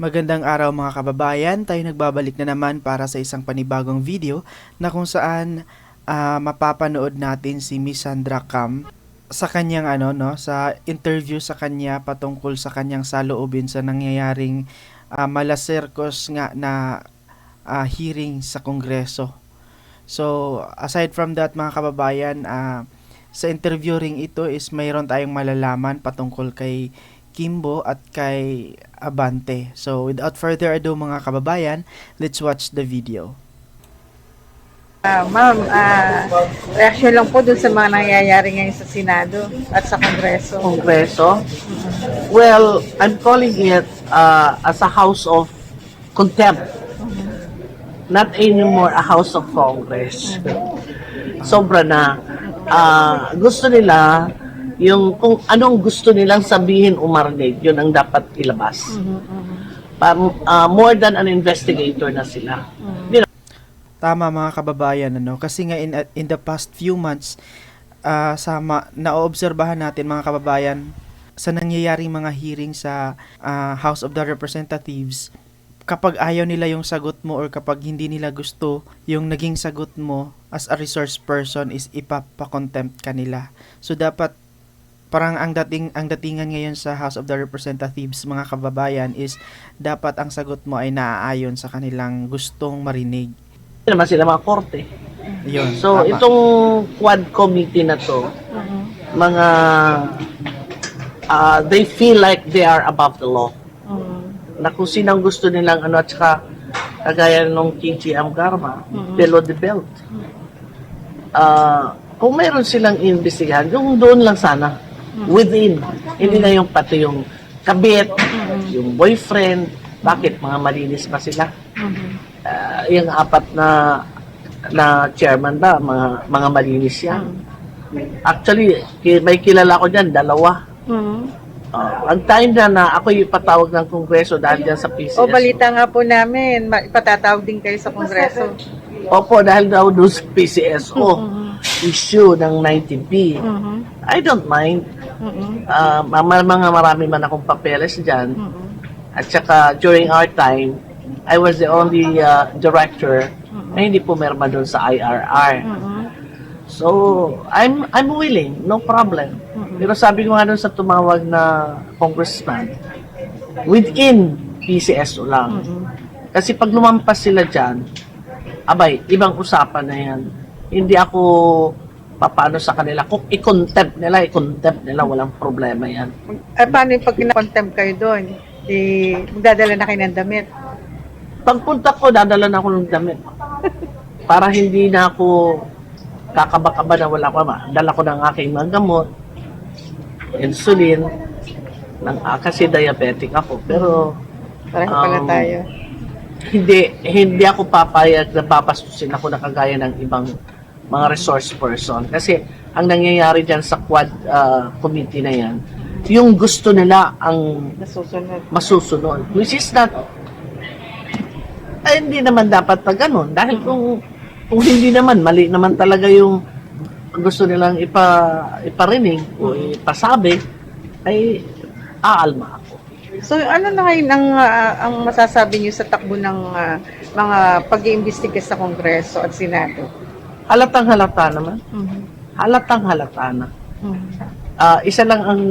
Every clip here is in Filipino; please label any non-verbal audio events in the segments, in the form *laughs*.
Magandang araw mga kababayan, tayo nagbabalik na naman para sa isang panibagong video na kung saan ah, mapapanood natin si Miss Sandra Cam sa kanyang ano no sa interview sa kanya patungkol sa kanyang saloobin sa nangyayaring ah, malaserkos nga na ah, hearing sa Kongreso. So aside from that mga kababayan, ah, sa interview ring ito is mayroon tayong malalaman patungkol kay Kimbo at kay Abante. So without further ado mga kababayan, let's watch the video. Ah, ma'am, ah, reaction lang po dun sa mga nangyayari ngayon sa Senado at sa Kongreso. Kongreso. Well, I'm calling it uh, as a house of contempt. Not anymore a house of Congress. Sobra na. Ah, gusto nila yung kung anong gusto nilang sabihin o marinig, yun ang dapat ilabas. Pa, ah, more than an investigator na sila. Hindi Tama mga kababayan ano kasi nga in, in the past few months ah, sama naoobserbahan natin mga kababayan sa nangyayaring mga hearing sa ah, House of the Representatives kapag ayaw nila yung sagot mo or kapag hindi nila gusto yung naging sagot mo as a resource person is ipapakontempt ka nila. So dapat parang ang dating ang datingan ngayon sa House of the Representatives mga kababayan is dapat ang sagot mo ay naaayon sa kanilang gustong marinig. naman sila mga korte. Yun, So, tama. itong quad committee na to, mga ah, they feel like they are above the law. Na kung sinang gusto nilang ano at saka kagaya nung KGM Garma, below the belt. Ah, kung mayroon silang investigahan, yung doon lang sana. Within. Hindi na yung pati yung kabit, yung boyfriend, bakit mga malinis pa sila? Ah, yung apat na na chairman ba, mga mga malinis yan. Actually, may kilala ko diyan, dalawa. Ah, ang time na na ako yung patawag ng kongreso dahil dyan sa PCS. O balita nga po namin, ma- ipatatawag din kayo sa Kongreso. Opo, dahil daw doon sa PCSO, issue ng 90B. I don't mind. Ah, mga, mga marami man akong papeles dyan. At saka, during our time, I was the only uh, director na hindi pumirma doon sa IRR. So, I'm I'm willing, no problem. Pero sabi ko nga doon sa tumawag na congressman, within PCSO lang. Kasi pag lumampas sila dyan, abay, ibang usapan na yan. Hindi ako papaano sa kanila. Kung i-contempt nila, i-contempt nila, walang problema yan. Ay, paano yung pag kinakontempt kayo doon? Di, magdadala na kayo ng damit. Pagpunta ko, dadala na ako ng damit. *laughs* Para hindi na ako kakaba-kaba na wala ma. Dala ko ng aking mga gamot, insulin, ng, ah, kasi diabetic ako. Pero pala Um, tayo. hindi hindi ako papayag na papastusin ako na kagaya ng ibang mga resource person. Kasi ang nangyayari dyan sa quad ah, committee na yan, yung gusto nila ang Nasusunod. masusunod. Which is not, ay hindi naman dapat pa ganun. Dahil kung, kung hindi naman, mali naman talaga yung gusto nilang ipa, iparinig o ipasabi, ay aalma ako. So ano na ngayon ang, ah, ang masasabi niyo sa takbo ng ah, mga pag-iimbestiga sa Kongreso at Senado? Halatang halata naman. Halatang halata na. Ah, isa lang ang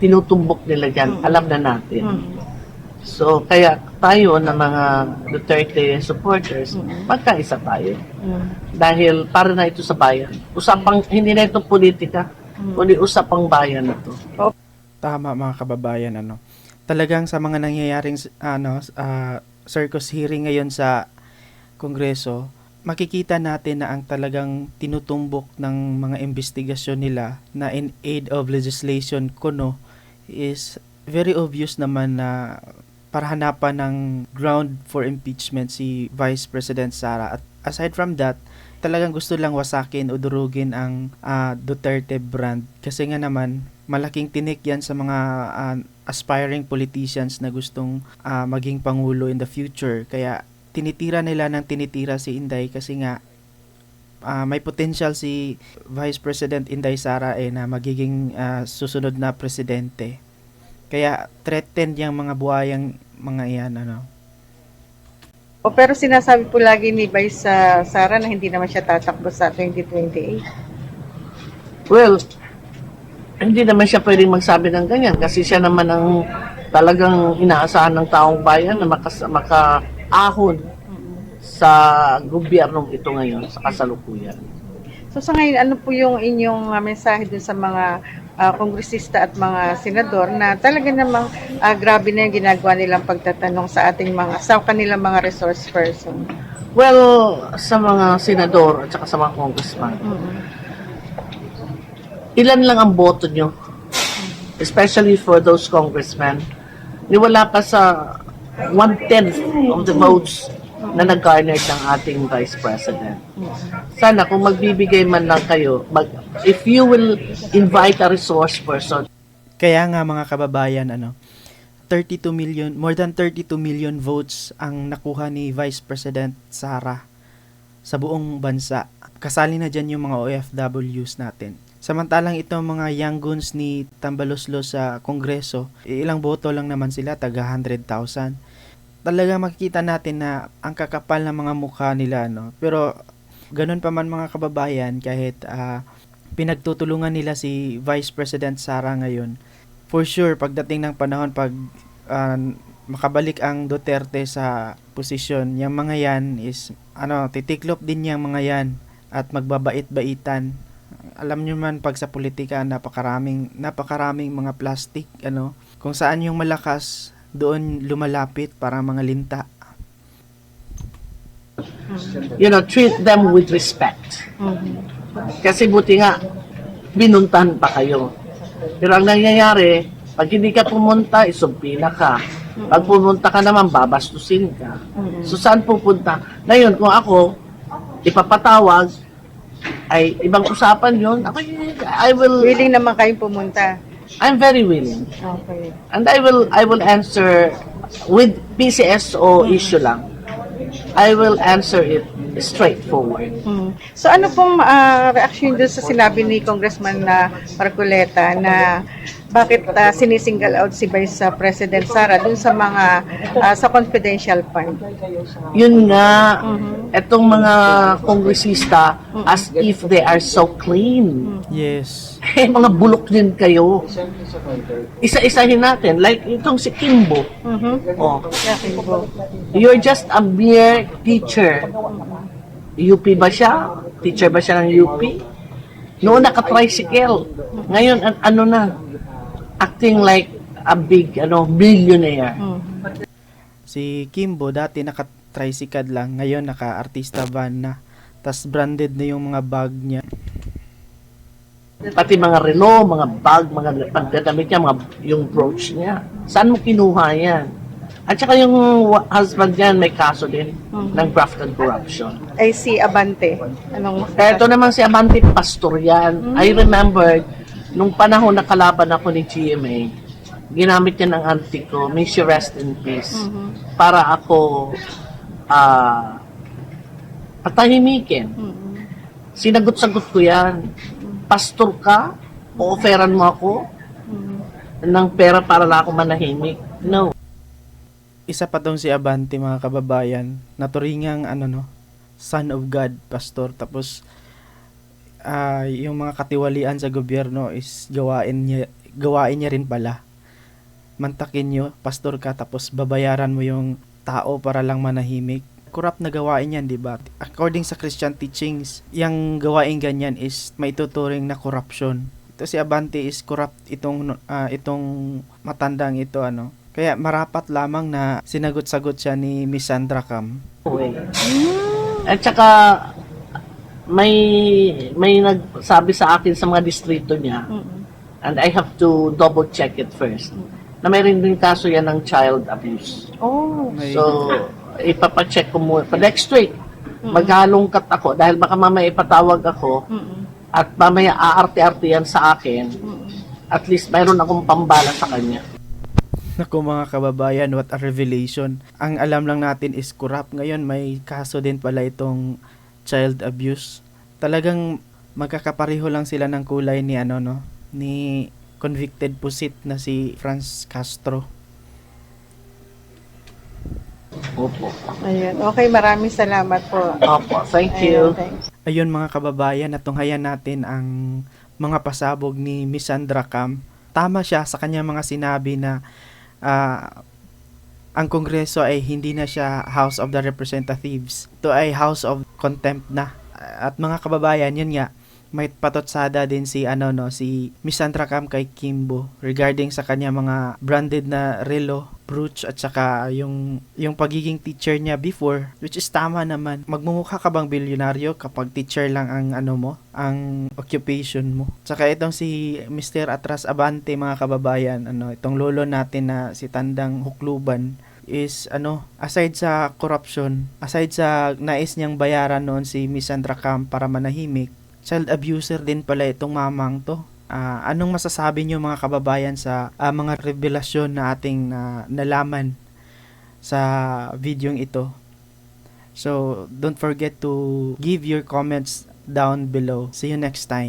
tinutumbok nila dyan. Alam na natin. So, kaya tayo na mga Duterte supporters, magkaisa tayo. Dahil para na ito sa bayan. Usapang, hindi na ito politika, kundi usapang bayan na ito. Tama mga kababayan ano. Talagang sa mga nangyayaring ano ah, circus hearing ngayon sa Kongreso, makikita natin na ang talagang tinutumbok ng mga investigasyon nila na in aid of legislation kuno is very obvious naman na para hanapan ng ground for impeachment si Vice President Sara. At aside from that talagang gusto lang wasakin o durugin ang ah, Duterte brand. Kasi nga naman malaking tinik yan sa mga ah, aspiring politicians na gustong ah, maging pangulo in the future. Kaya tinitira nila ng tinitira si Inday kasi nga ah, may potential si Vice President Inday Sara eh na magiging ah, susunod na presidente kaya threatened yung mga buhayang mga iyan ano. O pero sinasabi po lagi ni Vice sa Sara na hindi naman siya tatakbo sa 2028. Well, hindi naman siya pwedeng magsabi ng ganyan kasi siya naman ang talagang inaasahan ng taong bayan na makas, makaahon sa gobyernong ito ngayon, sa kasalukuyan. So sa ngayon, ano po yung inyong uh, mensahe dun sa mga uh, kongresista at mga senador na talaga namang uh, grabe na yung ginagawa nilang pagtatanong sa ating mga, sa kanilang mga resource person? Well, sa mga senador at saka sa mga congressman, ilan lang ang boto nyo? Especially for those congressmen. Ni wala pa sa one-tenth of the votes na nag-garnered ng ating Vice President. Sana kung magbibigay man lang kayo, mag, if you will invite a resource person, Kaya nga mga kababayan ano, 32 million, more than 32 million votes ang nakuha ni Vice President Sara sa buong bansa. Kasali na dyan yung mga OFWs natin. Samantalang itong mga young guns ni Tambaloslo sa Kongreso, ilang boto lang naman sila, taga 100,000. Talaga makikita natin na ang kakapal ng mga mukha nila, no? Pero ganun pa man mga kababayan, kahit ah, pinagtutulungan nila si Vice President Sara ngayon, for sure, pagdating ng panahon, pag ah, makabalik ang Duterte sa posisyon, yung mga yan is, ano, titiklop din yung mga yan at magbabait-baitan. Alam nyo man, pag sa politika, napakaraming, napakaraming mga plastic, ano, kung saan yung malakas, doon lumalapit para mga linta. you know, treat them with respect. Kasi buti nga, binuntahan pa kayo. Pero ang nangyayari, pag hindi ka pumunta, isumpina ka. Pag pumunta ka naman, babastusin ka. So saan pupunta? Ngayon, kung ako, ipapatawag, ay ibang usapan yun. Ako, I will, Willing naman kayong pumunta. I'm very willing. Okay. And I will, I will answer with PCSO issue lang. I will answer it straightforward. Mm. So ano pong ah, reaction doon sa sinabi ni Congressman na Marcoleta na bakit ah, sinisingle out si Vice ah, President Sara doon sa mga ah, sa confidential fund? Yun nga, etong mga kongresista, as if they are so clean. Yes. Eh, mga bulok din kayo. Isa-isahin natin. Like itong si Kimbo. Mhm. Oh, Okay po. you're just a mere teacher. UP ba siya? Teacher ba siya ng UP? Noon naka-tricycle. Ngayon, an- ano na? Acting like a big, ano, billionaire. Si Kimbo dati naka-tricycad lang, ngayon naka-artista van na. Tas branded na yung mga bag niya. Pati mga relo, mga bag, mga pagdadamit niya, mga, yung brooch niya. Saan mo kinuha yan? At saka yung husband niyan may kaso din ng graft and corruption. Ay si Abante. Anong Eto naman si Amante Pastor yan. I remember, nung panahon na kalaban ako ni GMA, ginamit niya ng auntie ko, may she rest in peace, para ako ah patahimikin. Sinagot-sagot ko yan. Pastor ka? O-offeran mo ako ng pera para lang ako manahimik? No. Isa pa tong si Abante mga kababayan, naturingang ano no, son of God, pastor. Tapos ah, yung mga katiwalian sa gobyerno is gawain niya gawain niya rin pala. Mantakin nyo, pastor ka, tapos babayaran mo yung tao para lang manahimik. Corrupt na gawain yan, di ba? According sa Christian teachings, yung gawain ganyan is may tuturing na corruption. Ito si Abante is corrupt itong ah, itong matandang ito ano. Kaya marapat lamang na sinagot-sagot siya ni Miss Sandra Cam. At saka, may may nagsabi sa akin sa mga distrito niya, and I have to double check it first, na mayroon din kaso yan ng child abuse. Oh. May- So, ipapacheck ko muna. Pa next week, maghalongkat ako dahil baka mamaya ipatawag ako at mamaya aarte-arte yan sa akin. At least mayroon akong pambala sa kanya. Naku mga kababayan, what a revelation. Ang alam lang natin is corrupt. Ngayon may kaso din pala itong child abuse. Talagang magkakapareho lang sila ng kulay ni ano no, ni convicted pusit na si Franz Castro. Opo. Ayun. Okay, maraming salamat po. Opo, thank you. Ayun. Ayun mga kababayan, natunghayan natin ang mga pasabog ni Miss Sandra Cam. Tama siya sa kanyang mga sinabi na ah, ang Kongreso ay hindi na siya House of the Representatives. Ito ay House of Contempt na. At mga kababayan, yun nga, may patotsada din si ano no si Miss Sandra Cam kay Kimbo regarding sa kanya mga branded na relo brooch at saka yung yung pagiging teacher niya before which is tama naman magmumukha ka bang bilyonaryo kapag teacher lang ang ano mo ang occupation mo saka itong si Mr. Atras Abante mga kababayan ano itong lolo natin na si Tandang Hukluban is ano aside sa corruption aside sa nais niyang bayaran noon si Miss Sandra Cam para manahimik child abuser din pala itong mamang to. Ah, anong masasabi niyo mga kababayan sa ah, mga revelasyon na ating na nalaman sa videong ito? So, don't forget to give your comments down below. See you next time.